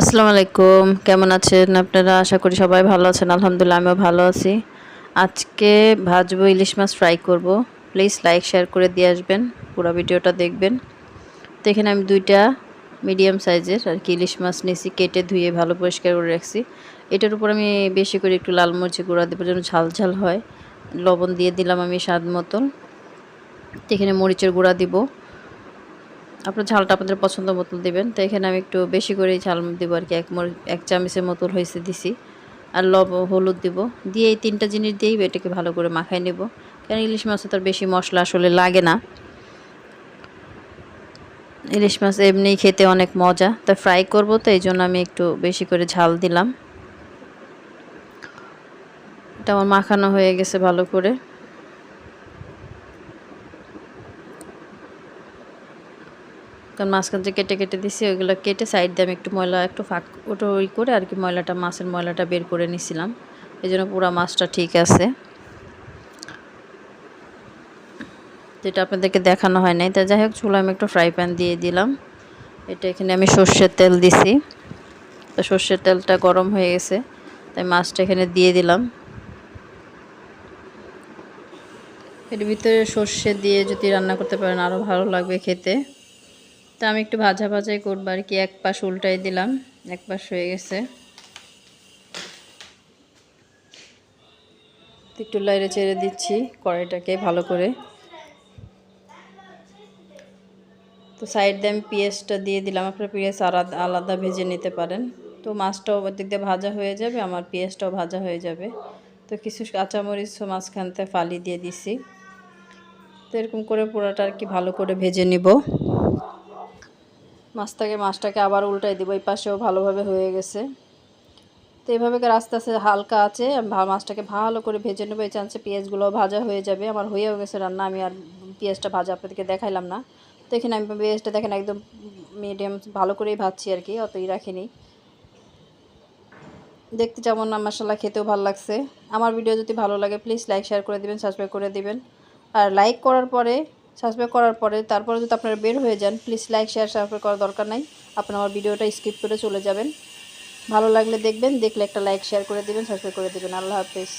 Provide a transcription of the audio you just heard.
আসসালামু আলাইকুম। কেমন আছেন আপনারা? আশা করি সবাই ভালো আছেন। আলহামদুলিল্লাহ, আমিও ভালো আছি। আজকে ভাজবো ইলিশ মাছ ফ্রাই করব। প্লিজ লাইক শেয়ার করে দিয়ে আসবেন। পুরো ভিডিওটা দেখবেন। তো এখানে আমি দুইটা মিডিয়াম সাইজের আর কি ইলিশ মাছ নিয়েছি, কেটে ধুয়ে ভালো পরিষ্কার করে রাখছি। এটার উপর আমি বেশি করে একটু লাল মরিচি গুঁড়া দেবো যেন ঝাল ঝাল হয়। লবণ দিয়ে দিলাম আমি স্বাদ মতন। এখানে মরিচের গুঁড়া দিব। আপনার ঝালটা আপনাদের পছন্দ মতো দেবেন। তো এখানে আমি একটু বেশি করেই ঝাল দেবো আর কি, এক এক চামচের মতো হয়েছে দিছি। আর লব, হলুদ দিব। দিয়ে এই তিনটা জিনিস দিয়েই এটাকে ভালো করে মাখাই নেব। কারণ ইলিশ মাছে তার বেশি মশলা আসলে লাগে না। ইলিশ মাছ এমনি খেতে অনেক মজা। তো ফ্রাই করব, তো এই জন্য আমি একটু বেশি করে ঝাল দিলাম। এটা আমার মাখানো হয়ে গেছে ভালো করে। কারণ মাঝখান যে কেটে কেটে দিছি, ওইগুলো কেটে সাইড দিয়ে আমি একটু ময়লা, একটু ফাঁক, ওটা ওই করে আর কি ময়লাটা, মাছের ময়লাটা বের করে নিছিলাম। এই জন্য পুরো মাছটা ঠিক আছে। যেটা আপনাদেরকে দেখানো হয় নাই। তা যাই হোক চুলো আমি একটু ফ্রাই প্যান দিয়ে দিলাম। এটা এখানে আমি সর্ষের তেল দিছি। তো সর্ষের তেলটা গরম হয়ে গেছে, তাই মাছটা এখানে দিয়ে দিলাম। এর ভিতরে সর্ষে দিয়ে যদি রান্না করতে পারেন আরও ভালো লাগবে খেতে। তা আমি একটু ভাজা ভাজাই করব আর কি। এক পাশ উল্টাই দিলাম, এক পাশ হয়ে গেছে। একটু লাইরে চেড়ে দিচ্ছি কড়াইটাকে ভালো করে। তো সাইড দিয়ে আমি পেঁয়াজটা দিয়ে দিলাম। আপনার পেঁয়াজ আলাদা আলাদা ভেজে নিতে পারেন। তো মাছটাও দিক দিয়ে ভাজা হয়ে যাবে, আমার পেঁয়াজটাও ভাজা হয়ে যাবে। তো কিছু কাঁচামরিচ মাঝখানতে ফালি দিয়ে দিছি। তো এরকম করে পোড়াটা আর কি ভালো করে ভেজে নিব। মাছটাকে মাছটাকে আবার উল্টাই দিব, এই পাশেও ভালোভাবে হয়ে গেছে। তো এইভাবে আস্তে আস্তে হালকা আছে মাছটাকে ভালো করে ভেজে নেব, এই চান্সে পেঁয়াজগুলো ভাজা হয়ে যাবে। আমার হয়েও গেছে রান্না, আমি আর পেঁয়াজটা ভাজা আপনাদেরকে দেখাইলাম না। তো এখানে আমি পেঁয়াজটা দেখেন একদম মিডিয়াম ভালো করেই ভাজছি আর কি, অতই রাখিনি। দেখতে যেমন না মশলা খেতেও ভালো লাগছে। আমার ভিডিও যদি ভালো লাগে প্লিজ লাইক শেয়ার করে দিবেন সাবস্ক্রাইব করে দিবেন। আর লাইক করার পরে সাবস্ক্রাইব করার পরে তারপরে যদি আপনারা বের হয়ে যান প্লিজ লাইক শেয়ার সাবস্ক্রাইব করার দরকার নাই। আপনার আমার ভিডিওটা স্কিপ করে চলে যাবেন। ভালো লাগলে দেখবেন, দেখলে একটা লাইক শেয়ার করে দেবেন সাবস্ক্রাইব করে দেবেন। আল্লাহ হাফিজ।